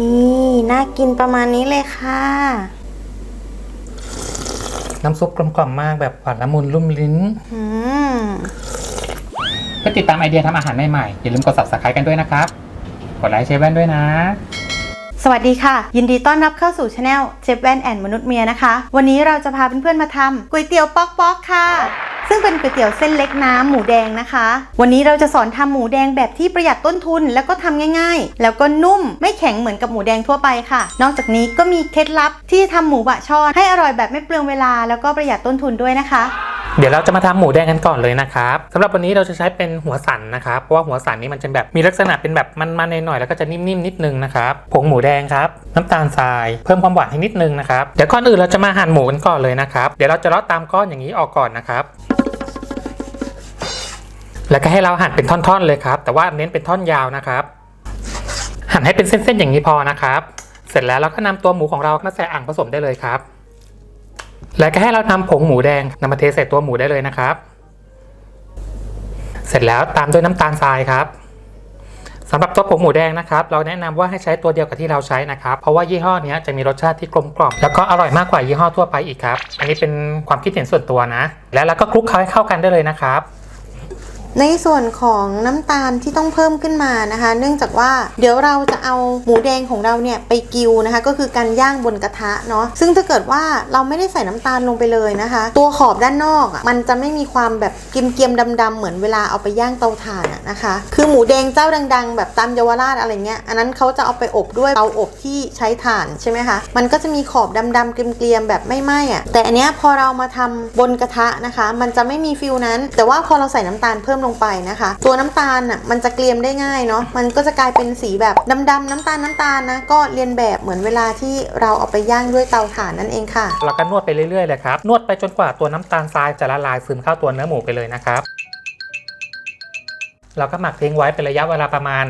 นี่น่ากินประมาณนี้เลยค่ะ น้ำซุปกลมกล่อมมากแบบหวานละมุนลุ่มลิ้นอืมเพื่อติดตามไอเดียทำอาหารใหม่ๆอย่าลืมกด subscribe กันด้วยนะครับ กดไลค์เชฟแว่นด้วยนะ สวัสดีค่ะ ยินดีต้อนรับเข้าสู่ช anel เชฟแว่นแอนมนุษย์เมียนะคะ วันนี้เราจะพาเพื่อนๆมาทำก๋วยเตี๋ยวป๊อกป๊อกค่ะ ซึ่งเป็นก๋วยเตี๋ยวเส้นเล็กน้ำหมูแดงนะคะ วันนี้เราจะสอนทำหมูแดงแบบที่ประหยัดต้นทุนแล้วก็ทำง่ายๆ แล้วก็นุ่มไม่แข็งเหมือนกับหมูแดงทั่วไปค่ะ นอกจากนี้ก็มีเคล็ดลับที่ทำหมูบะช่อนให้อร่อยแบบไม่เปลืองเวลา แล้วก็ประหยัดต้นทุนด้วยนะคะเดี๋ยวเราจะมาทำหมูแดงกันก่อนเลยนะครับสำหรับวันนี้เราจะใช้เป็นหัวสันนะครับเพราะว่าหัวสันนี้มันจะแบบมีลักษณะเป็นแบบมันๆหน่อยๆแล้วก็จะนิ่มๆนิดนึงนะครับผงหมูแดงครับน้ำตาลทรายเพิ่มความหวานให้นิดนึงนะครับเดี๋ยวก่อนอื่นเราจะมาหั่นหมูกันก่อนเลยนะครับเดี๋ยวเราจะเลาะตามก้อนอย่างนี้ออกก่อนนะครับ แล้วก็ให้เราหั่นเป็นท่อนๆเลยครับ แต่ว่าเน้นเป็นท่อนยาวนะครับ หั่นให้เป็นเส้นๆอย่างนี้พอนะครับ เสร็จแล้วเราก็นำตัวหมูของเรามาใส่อ่างผสมได้เลยครับ แล้วก็ให้เรานำผงหมูแดงนำมาเทใส่ตัวหมูได้เลยนะครับ เสร็จแล้วตามด้วยน้ำตาลทรายครับสำหรับตัวผงหมูแดงนะครับ เราแนะนำว่าให้ใช้ตัวเดียวกับที่เราใช้นะครับ เพราะว่ายี่ห้อเนี้ยจะมีรสชาติที่กลมกล่อมแล้วก็อร่อยมากกว่ายี่ห้อทั่วไปอีกครับ อันนี้เป็นความคิดเห็นส่วนตัวนะ แล้วเราก็คลุกเคล้าให้เข้ากันได้เลยนะครับ ในส่วนของน้ำตาลที่ต้องเพิ่มขึ้นมานะคะ เนื่องจากว่าเดี๋ยวเราจะเอาหมูแดงของเราเนี่ยไปกิวนะคะ ก็คือการย่างบนกระทะเนาะซึ่งถ้าเกิดว่าเราไม่ได้ใส่น้ำตาลลงไปเลยนะคะ ตัวขอบด้านนอกอะมันจะไม่มีความแบบเกรียมๆดำๆเหมือนเวลาเอาไปย่างเตาถ่านะนะคะ คือหมูแดงเจ้าดัง ๆ แบบตามเยาวราชอะไรเงี้ยอันนั้นเขาจะเอาไปอบด้วยเตาอบที่ใช้ถ่านใช่ไหมคะมันก็จะมีขอบดำๆเกรียมๆแบบไม่ไหม้อะแต่อันเนี้ยพอเรามาทำบนกระทะนะคะ มันจะไม่มีฟิลนั้น แต่ว่าพอเราใส่น้ำตาลเพิ่มลงไปนะคะ ตัวน้ำตาลอะมันจะเกลียมได้ง่ายเนาะมันก็จะกลายเป็นสีแบบดำๆน้ำตาลน้ำตาลนะก็เรียนแบบเหมือนเวลาที่เราเอาไปย่างด้วยเตาถ่านนั่นเองค่ะเราก็นวดไปเรื่อยๆเลยครับนวดไปจนกว่าตัวน้ำตาลทรายจะละลายซึมเข้าตัวเนื้อหมูไปเลยนะครับเราก็หมักทิ้งไว้เป็นระยะเวลาประมาณ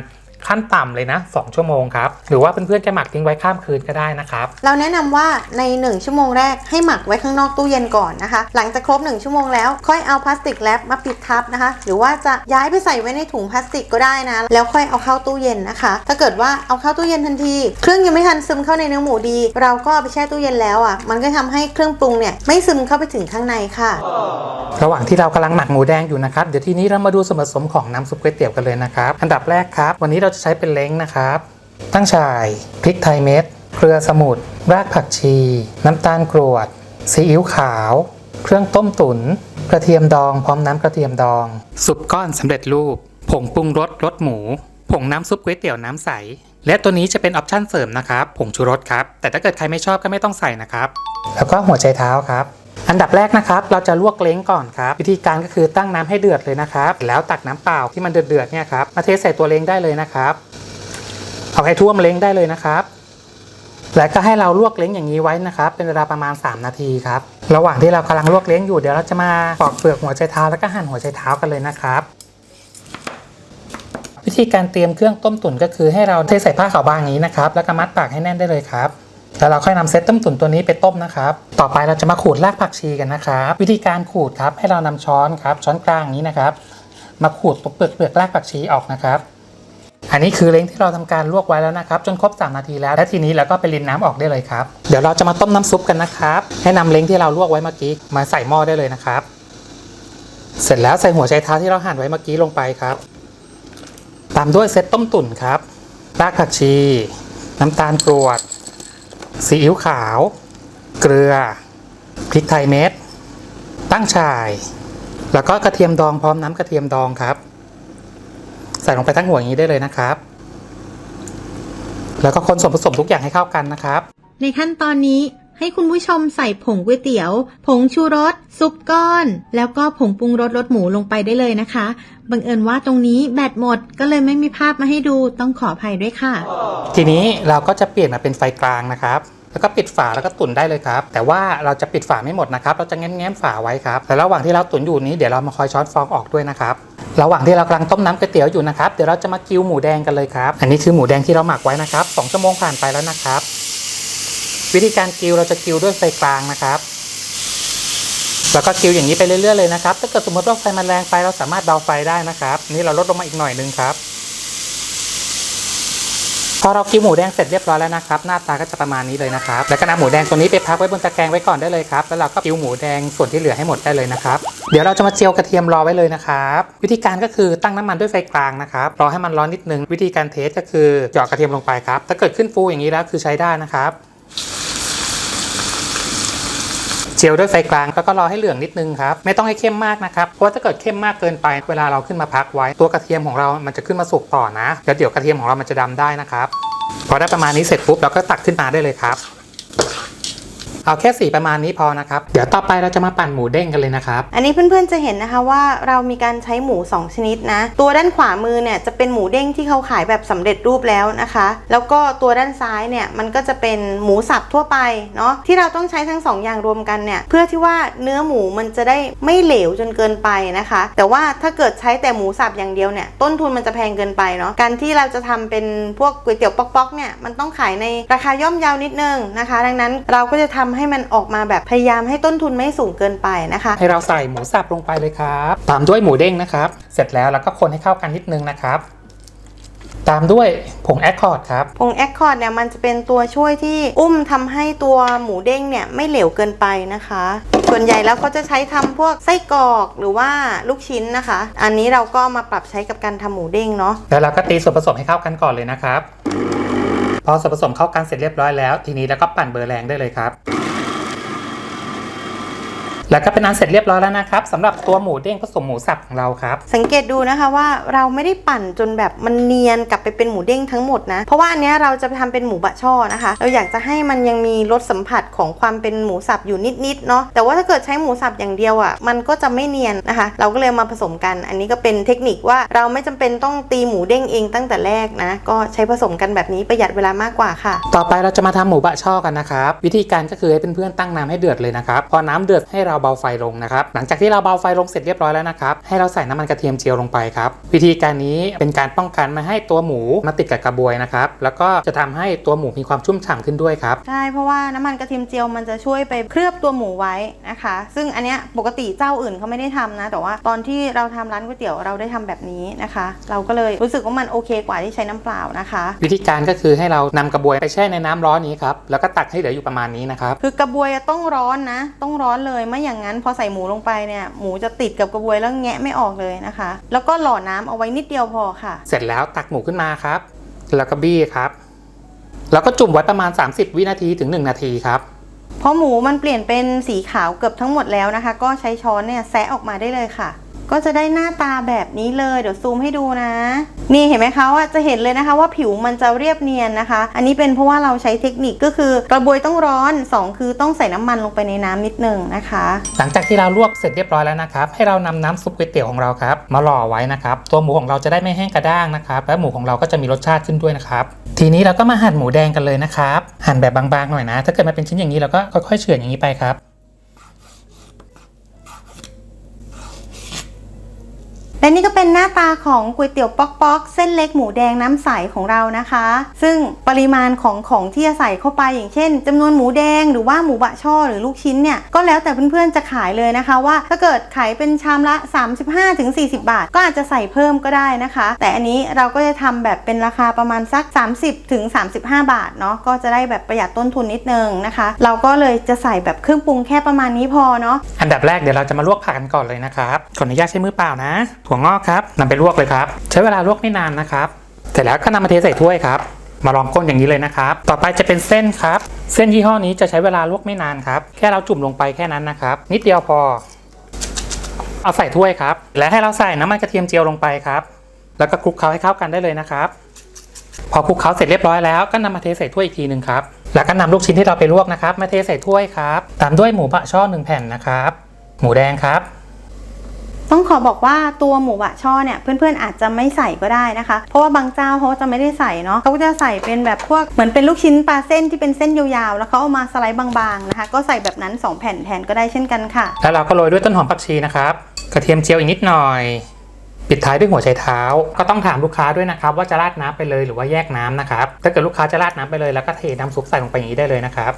ขั้นต่ำเลยนะ 2 ชั่วโมงครับ หรือว่าเพื่อนๆจะหมักทิ้งไว้ข้ามคืนก็ได้นะครับ เราแนะนำว่าใน 1 ชั่วโมงแรกให้หมักไว้ข้างนอกตู้เย็นก่อนนะคะ หลังจากครบ 1 ชั่วโมงแล้วค่อยเอาพลาสติกแรปมาปิดทับนะคะ หรือว่าจะย้ายไปใส่ไว้ในถุงพลาสติกก็ได้นะ แล้วค่อยเอาเข้าตู้เย็นนะคะ ถ้าเกิดว่าเอาเข้าตู้เย็นทันที เครื่องยังไม่ทันซึมเข้าในเนื้อหมูดี เราก็เอาไปแช่ตู้เย็นแล้วอะ มันก็ทำให้เครื่องปรุงเนี่ยไม่ซึมเข้าไปถึงข้างในค่ะ ระหว่างที่เรากำลังหมักหมูแดงอยู่นะครับ เดี๋ยวทีนี้เรามาดูส่วนผสมของน้ำซุปก๋วยเตี๋ยวกันเลยนะครับ อันดับแรกครับ วันนี้เราจะใช้เป็นเล้งนะครับ ตั้งฉ่ายพริกไทยเม็ดเกลือสมุนรากผักชี น้ำตาลกรวดซีอิ๊วขาว เครื่องต้มตุน๋นกระเทียมดองพร้อมน้ำกระเทียมดองซุปก้อนสำเร็จรูป ผงปรุงรสรสหมู ผงน้ำซุปก๋วยเตี๋ยวน้ำใส และตัวนี้จะเป็นออปชั่นเสริมนะครับ ผงชูรสครับ แต่ถ้าเกิดใครไม่ชอบก็ไม่ต้องใส่นะครับ แล้วก็หัวใจเท้าครับ อันดับแรกนะครับเราจะลวกเล้งก่อนครับวิธีการก็คือตั้งน้ำให้เดือดเลยนะครับแล้วตักน้ำเปล่าที่มันเดือดๆเนี่ยครับมาเทใส่ตัวเล้งได้เลยนะครับเอาให้ท่วมเล้งได้เลยนะครับแล้วก็ให้เราลวกเล้งอย่างนี้ไว้นะครับ เป็นเวลาประมาณ 3 นาทีครับ ระหว่างที่เรากำลังลวกเล้งอยู่เดี๋ยวเราจะมาปอกเปลือกหัวใจเท้าแล้วก็หั่นหัวใจเท้ากันเลยนะครับ วิธีการเตรียมเครื่องต้มตุ๋นก็คือให้เราเทใส่ผ้าขาวบางนี้นะครับ แล้วก็มัดปากให้แน่นได้เลยครับ แล้วเราค่อยนำเซตต้มตุ๋นตัวนี้ไปต้มนะครับ ต่อไปเราจะมาขูดรากผักชีกันนะครับ วิธีการขูดครับให้เรานำช้อนครับช้อนกลางนี้นะครับ มาขูดตรงเปลือกเปลือกรากผักชีออกนะครับ อันนี้คือเล้งที่เราทำการลวกไว้แล้วนะครับ จนครบ 3 นาทีแล้ว และทีนี้เราก็ไปรินน้ำออกได้เลยครับ เดี๋ยวเราจะมาต้มน้ำซุปกันนะครับ ให้นำเล้งที่เราลวกไว้เมื่อกี้มาใส่หม้อได้เลยนะครับ เสร็จแล้วใส่หัวไชเท้าที่เราหั่นไว้เมื่อกี้ลงไปครับ ตามด้วยเซตต้มตุ๋นครับรากผักชี น้ำตาลกรวด ซีอิ๊วขาว เกลือ พริกไทยเม็ด ตั้งฉ่าย แล้วก็กระเทียมดองพร้อมน้ำกระเทียมดองครับ ใส่ลงไปทั้งหัวอย่างนี้ได้เลยนะครับ แล้วก็คนส่วนผสมทุกอย่างให้เข้ากันนะครับ ในขั้นตอนนี้ให้คุณผู้ชมใส่ผงก๋วยเตี๋ยว ผงชูรส ซุปก้อน แล้วก็ผงปรุงรสรสหมูลงไปได้เลยนะคะ บังเอิญว่าตรงนี้แบตหมดก็เลยไม่มีภาพมาให้ดูต้องขออภัยด้วยค่ะ ทีนี้เราก็จะเปลี่ยนมาเป็นไฟกลางนะครับ แล้วก็ปิดฝาแล้วก็ตุ๋นได้เลยครับ แต่ว่าเราจะปิดฝาไม่หมดนะครับ เราจะแง้มๆฝาไว้ครับแต่ระหว่างที่เราตุ๋นอยู่นี้เดี๋ยวเรามาคอยช้อนฟองออกด้วยนะครับระหว่างที่เรากำลังต้มน้ำก๋วยเตี๋ยวอยู่นะครับ เดี๋ยวเราจะมากิ้วหมูแดงกันเลยครับ อันนี้คือหมูแดงที่เราหมักไว้นะครับสองชั่วโมงผ่านไปแล้วนะครับ วิธีการกิ้วเราจะกิ้วด้วยไฟกลางนะครับ แล้วก็กิ้วอย่างนี้ไปเรื่อยๆเลยนะครับ ถ้าเกิดสมมติว่าไฟมันแรงไปเราสามารถเบาไฟได้นะครับ นี่เราลดลงมาอีกหน่อยนึงครับพอเรากิวหมูแดงเสร็จเรียบร้อยแล้วนะครับ หน้าตาก็จะประมาณนี้เลยนะครับ แล้วก็นำหมูแดงตัวนี้ไปพักไว้บนตะแกรงไว้ก่อนได้เลยครับแล้วเราก็กิวหมูแดงส่วนที่เหลือให้หมดได้เลยนะครับ เดี๋ยวเราจะมาเจียวกระเทียมรอไว้เลยนะครับวิธีการก็คือตั้งน้ำมันด้วยไฟกลางนะครับรอให้มันร้อนนิดนึงวิธีการเทสก็คือหยอดกระเทียมลงไปครับถ้าเกิดขึ้นฟูอย่างนี้แล้วคือใช้ได้นะครับ เจียวด้วยไฟกลางแล้วก็รอให้เหลืองนิดนึงครับไม่ต้องให้เข้มมากนะครับเพราะว่าถ้าเกิดเข้มมากเกินไป เวลาเราขึ้นมาพักไว้ตัวกระเทียมของเรามันจะขึ้นมาสุกต่อนะแล้วเดี๋ยวกระเทียมของเรามันจะดำได้นะครับพอได้ประมาณนี้เสร็จปุ๊บเราก็ตักขึ้นมาได้เลยครับ เอาแค่สีประมาณนี้พอนะครับ เดี๋ยวต่อไปเราจะมาปั่นหมูเด้งกันเลยนะครับ อันนี้เพื่อนๆจะเห็นนะคะว่าเรามีการใช้หมู 2 ชนิดนะ ตัวด้านขวามือเนี่ยจะเป็นหมูเด้งที่เขาขายแบบสำเร็จรูปแล้วนะคะ แล้วก็ตัวด้านซ้ายเนี่ยมันก็จะเป็นหมูสับทั่วไปเนาะที่เราต้องใช้ทั้งสองอย่างรวมกันเนี่ยเพื่อที่ว่าเนื้อหมูมันจะได้ไม่เหลวจนเกินไปนะคะ แต่ว่าถ้าเกิดใช้แต่หมูสับอย่างเดียวเนี่ยต้นทุนมันจะแพงเกินไปเนาะการที่เราจะทำเป็นพวกก๋วยเตี๋ยวป๊อกๆเนี่ยมันต้องขายในราคาย่อมเยาวนิดนึงนะคะ ดังนั้นเราก็จะทำให้มันออกมาแบบพยายามให้ต้นทุนไม่สูงเกินไปนะคะ ให้เราใส่หมูสับลงไปเลยครับตามด้วยหมูเด้งนะครับ เสร็จแล้วเราก็คนให้เข้ากันนิดนึงนะครับตามด้วยผงแอคคอร์ดครับ ผงแอคคอร์ดเนี่ยมันจะเป็นตัวช่วยที่อุ้มทำให้ตัวหมูเด้งเนี่ยไม่เหลวเกินไปนะคะ ส่วนใหญ่แล้วเขาจะใช้ทำพวกไส้กรอกหรือว่าลูกชิ้นนะคะ อันนี้เราก็มาปรับใช้กับการทำหมูเด้งเนาะแล้วเราก็ตีส่วนผสมให้เข้ากันก่อนเลยนะครับ พอส่วนผสมเข้ากันเสร็จเรียบร้อยแล้ว ทีนี้เราก็ปั่นเบอร์แรงได้เลยครับ แล้วก็เป็นอันเสร็จเรียบร้อยแล้วนะครับสำหรับตัวหมูเด้งผสมหมูสับของเราครับ สังเกตดูนะคะว่าเราไม่ได้ปั่นจนแบบมันเนียนกลับไปเป็นหมูเด้งทั้งหมดนะ เพราะว่าอันเนี้ยเราจะไปทำเป็นหมูบะช่อนะคะ เราอยากจะให้มันยังมีรสสัมผัสของความเป็นหมูสับอยู่นิดๆเนาะแต่ว่าถ้าเกิดใช้หมูสับอย่างเดียวอะ่ะมันก็จะไม่เนียนนะคะ เราก็เลยมาผสมกัน อันนี้ก็เป็นเทคนิคว่าเราไม่จำเป็นต้องตีหมูเด้งเองตั้งแต่แรกนะ ก็ใช้ผสมกันแบบนี้ประหยัดเวลามากกว่าค่ะ ต่อไปเราจะมาทำหมูบะช่อกันนะครับวิธีการก็คือให้เพื่อนๆตั้งน้ำให้เดือดเลยนะครับพอน้ำเดือดให้เราเบาไฟลงนะครับ หลังจากที่เราเบาไฟลงเสร็จเรียบร้อยแล้วนะครับ ให้เราใส่น้ำมันกระเทียมเจียวลงไปครับ วิธีการนี้เป็นการป้องกันไม่ให้ตัวหมูมาติดกับกระบวยนะครับ แล้วก็จะทำให้ตัวหมูมีความชุ่มฉ่ำขึ้นด้วยครับ ใช่ เพราะว่าน้ำมันกระเทียมเจียวมันจะช่วยไปเคลือบตัวหมูไว้นะคะ ซึ่งอันเนี้ยปกติเจ้าอื่นเขาไม่ได้ทำนะ แต่ว่าตอนที่เราทำร้านก๋วยเตี๋ยวเราได้ทำแบบนี้นะคะ เราก็เลยรู้สึกว่ามันโอเคกว่าที่ใช้น้ำเปล่านะคะ วิธีการก็คือให้เรานำกระบวยไปแช่ในน้ำร้อนนี้ครับ แล้วก็ตักให้เหลืออยู่ประมาณนี้นะครับ คือกระบวยต้องร้อนนะ ต้องร้อนเลยไม่อย่างนั้นพอใส่หมูลงไปเนี่ยหมูจะติดกับกระบวยแล้วแงะไม่ออกเลยนะคะ แล้วก็หล่อน้ำเอาไว้นิดเดียวพอค่ะ เสร็จแล้วตักหมูขึ้นมาครับ แล้วก็บี้ครับ แล้วก็จุ่มไว้ประมาณ 30 วินาทีถึง 1 นาทีครับพอหมูมันเปลี่ยนเป็นสีขาวเกือบทั้งหมดแล้วนะคะ ก็ใช้ช้อนเนี่ยแซะออกมาได้เลยค่ะ ก็จะได้หน้าตาแบบนี้เลยเดี๋ยวซูมให้ดูนะ นี่เห็นไหมคะว่าจะเห็นเลยนะคะว่าผิวมันจะเรียบเนียนนะคะ อันนี้เป็นเพราะว่าเราใช้เทคนิคก็คือกระบวยต้องร้อน 2 คือต้องใส่น้ำมันลงไปในน้ำนิดนึงนะคะ หลังจากที่เราลวกเสร็จเรียบร้อยแล้วนะครับ ให้เรานำน้ำซุปก๋วยเตี๋ยวของเราครับมาหล่อไว้นะครับ ตัวหมูของเราจะได้ไม่แห้งกระด้างนะครับและหมูของเราก็จะมีรสชาติขึ้นด้วยนะครับทีนี้เราก็มาหั่นหมูแดงกันเลยนะครับหั่นแบบบางๆหน่อยนะ ถ้าเกิดมันเป็นชิ้นอย่างนี้เราก็ค่อยๆเฉือนอย่างนี้ไปครับ และนี่ก็เป็นหน้าตาของก๋วยเตี๋ยวป๊อกป๊อกเส้นเล็กหมูแดงน้ำใสของเรานะคะ ซึ่งปริมาณของของที่จะใส่เข้าไปอย่างเช่นจำนวนหมูแดงหรือว่าหมูบะช่อหรือลูกชิ้นเนี่ยก็แล้วแต่เพื่อนๆจะขายเลยนะคะ ว่าถ้าเกิดขายเป็นชามละ 35-40 บาท ก็อาจจะใส่เพิ่มก็ได้นะคะ แต่อันนี้เราก็จะทำแบบเป็นราคาประมาณสัก 30-35 บาทเนาะก็จะได้แบบประหยัดต้นทุนนิดนึงนะคะ เราก็เลยจะใส่แบบเครื่องปรุงแค่ประมาณนี้พอเนาะอันดับแรกเดี๋ยวเราจะมาลวกผักกันก่อนเลยนะครับขออนุญาตใช้มือเปล่านะถั่วงอกครับนำไปลวกเลยครับ ใช้เวลาลวกไม่นานนะครับ เสร็จแล้วก็นำมาเทใส่ถ้วยครับ มาลองก้นอย่างนี้เลยนะครับ ต่อไปจะเป็นเส้นครับ เส้นยี่ห้อนี้จะใช้เวลาลวกไม่นานครับ แค่เราจุ่มลงไปแค่นั้นนะครับ นิดเดียวพอ เอาใส่ถ้วยครับ และให้เราใส่น้ำมันกระเทียมเจียวลงไปครับ แล้วก็คลุกเคล้าให้เข้ากันได้เลยนะครับ พอคลุกเคล้าเสร็จเรียบร้อยแล้วก็นำมาเทใส่ถ้วยอีกทีหนึ่งครับ แล้วก็นำลูกชิ้นที่เราไปลวกนะครับ มาเทใส่ถ้วยครับ ตามด้วยหมูบะช่อหนึ่งแผ่นนะครับ หมูแดงครับ ต้องขอบอกว่าตัวหมูบะช่อเนี่ยเพื่อนๆอาจจะไม่ใส่ก็ได้นะคะ เพราะว่าบางเจ้าเขาจะไม่ได้ใส่เนาะเขาก็จะใส่เป็นแบบพวกเหมือนเป็นลูกชิ้นปลาเส้นที่เป็นเส้นยาวๆ แล้วเขาเอามาสไลด์บางๆนะคะ ก็ใส่แบบนั้น 2 แผ่นแทนก็ได้เช่นกันค่ะ แล้วเราก็โรยด้วยต้นหอมผักชีนะครับกระเทียมเจียวอีกนิดหน่อย ปิดท้ายด้วยหัวไชเท้า ก็ต้องถามลูกค้าด้วยนะครับว่าจะราดน้ำไปเลยหรือว่าแยกน้ำนะครับถ้าเกิดลูกค้าจะราดน้ำไปเลยแล้วก็เทน้ำซุปใส่ลงไปอย่างนี้ได้เลยนะครับ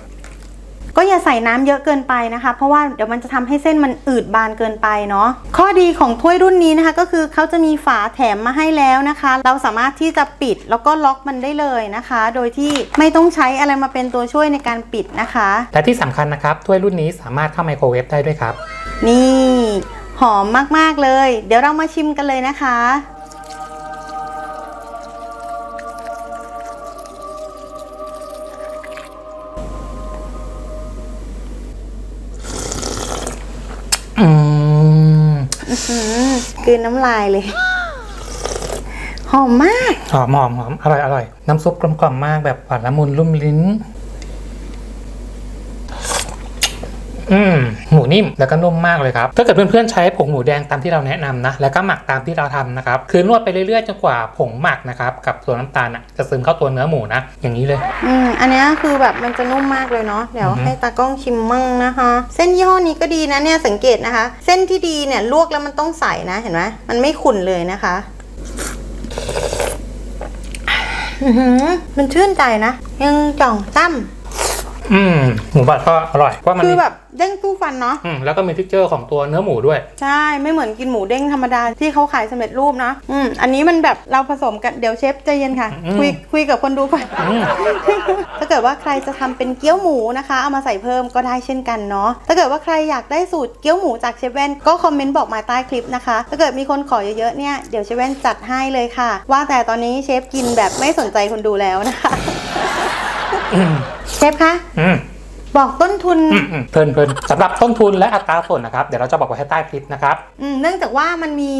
ก็อย่าใส่น้ำเยอะเกินไปนะคะ เพราะว่าเดี๋ยวมันจะทำให้เส้นมันอืดบานเกินไปเนาะข้อดีของถ้วยรุ่นนี้นะคะก็คือเขาจะมีฝาแถมมาให้แล้วนะคะ เราสามารถที่จะปิดแล้วก็ล็อกมันได้เลยนะคะ โดยที่ไม่ต้องใช้อะไรมาเป็นตัวช่วยในการปิดนะคะ และที่สำคัญนะครับถ้วยรุ่นนี้สามารถเข้าไมโครเวฟได้ด้วยครับ นี่หอมมาก ๆ เลย เดี๋ยวเรามาชิมกันเลยนะคะ กืนน้ำลายเลย หอมมาก หอมหอมหอมอร่อยอร่อย น้ำซุปกลมกล่อมมากแบบหวานละมุนลุ่มลิ้น อืมหมูนิ่มแล้วก็นุ่มมากเลยครับถ้าเกิดเพื่อนๆใช้ผงหมูแดงตามที่เราแนะนำนะแล้วก็หมักตามที่เราทำนะครับคือนวดไปเรื่อยๆจนกว่าผงหมักนะครับกับตัวน้ำตาลอะจะซึมเข้าตัวเนื้อหมูนะอย่างนี้เลย อืมอันเนี้ยคือแบบมันจะนุ่มมากเลยเนาะเดี๋ยวอือฮึ ให้ตากล้องชิมมั่งนะคะ เส้นยี่ห้อนี้ก็ดีนะเนี่ยสังเกตนะคะ เส้นที่ดีเนี่ยลวกแล้วมันต้องใสนะเห็นไหมมันไม่ขุ่นเลยนะคะอื้อหือมันชื่นใจนะ ยังจ่องตั้ม อืมหมูบัดก็อร่อยเพราะมันคือมีแบบเด้งตู้ฟันเนาะ อืมแล้วก็มีทิกเจอร์ของตัวเนื้อหมูด้วย ใช่ ไม่เหมือนกินหมูเด้งธรรมดาที่เขาขายสำเร็จรูปนะ อืม อันนี้มันแบบเราผสมกัน เดี๋ยวเชฟใจเย็นค่ะ อืมคุยคุยกับคนดูก่อน อืม ถ้าเกิดว่าใครจะทำเป็นเกี๊ยวหมูนะคะ เอามาใส่เพิ่มก็ได้เช่นกันเนาะ ถ้าเกิดว่าใครอยากได้สูตรเกี๊ยวหมูจากเชฟแว่นก็คอมเมนต์บอกมาใต้คลิปนะคะ ถ้าเกิดมีคนขอเยอะๆเนี่ย เดี๋ยวเชฟแว่นจัดให้เลยค่ะ ว่าแต่ตอนนี้เชฟกินแบบไม่สนใจคนดูแล้วนะคะอืม เชฟคะ อืม บอกต้นทุน อืมอืมเพลินเพลินสำหรับต้นทุนและอัตราส่วนนะครับ เดี๋ยวเราจะบอกไว้ให้ใต้คลิปนะครับ อืมเนื่องจากว่ามันมี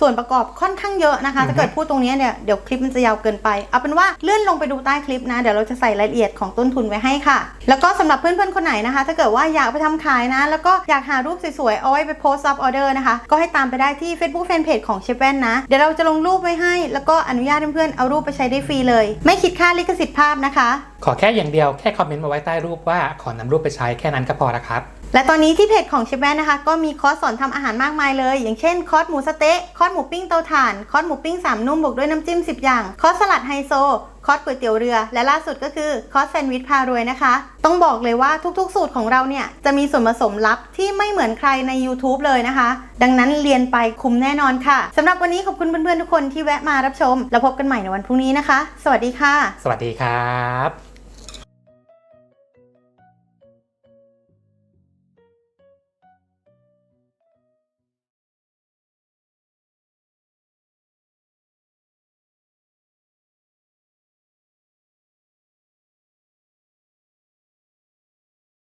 ส่วนประกอบค่อนข้างเยอะนะคะ อือฮึ ถ้าเกิดพูดตรงนี้เนี่ยเดี๋ยวคลิปมันจะยาวเกินไปเอาเป็นว่าเลื่อนลงไปดูใต้คลิปนะ เดี๋ยวเราจะใส่รายละเอียดของต้นทุนไว้ให้ค่ะ แล้วก็สำหรับเพื่อนๆคนไหนนะคะ ถ้าเกิดว่าอยากไปทำขายนะ แล้วก็อยากหารูปสวยๆเอาไว้ไปโพสต์ซับออเดอร์นะคะ ก็ให้ตามไปได้ที่ Facebook Fanpage ของเชฟแว่นนะ เดี๋ยวเราจะลงรูปไว้ให้ แล้วก็อนุญาตให้เพื่อนๆเอารูปไปใช้ได้ฟรีเลย ไม่คิดค่าลิขสิทธิ์ภาพนะคะ ขอแค่อย่างเดียวแค่คอมเมนต์มาไว้ใต้รูปว่าขอนำรูปไปใช้แค่นั้นก็พอละครับ และตอนนี้ที่เพจของเชฟแวนนะคะ ก็มีคอร์สสอนทำอาหารมากมายเลย อย่างเช่น คอร์สหมูสะเต๊ะคอร์สหมูปิ้งเตาถ่านคอร์สหมูปิ้ง3นุ่มบวกด้วยน้ำจิ้ม 10 อย่าง คอร์สสลัดไฮโซคอร์สก๋วยเตี๋ยวเรือ และล่าสุดก็คือคอร์สแซนด์วิชพารวยนะคะ ต้องบอกเลยว่าทุกๆ สูตรของเราเนี่ย จะมีส่วนผสมลับที่ไม่เหมือนใครใน YouTube เลยนะคะ ดังนั้นเรียนไปคุ้มแน่นอนค่ะสำหรับวันนี้ขอบคุณเพื่อนๆ ทุกคนที่แวะมารับชม แล้วพบกันใหม่ในวันพรุ่งนี้นะคะ สวัสดีค่ะ สวัสดีครับ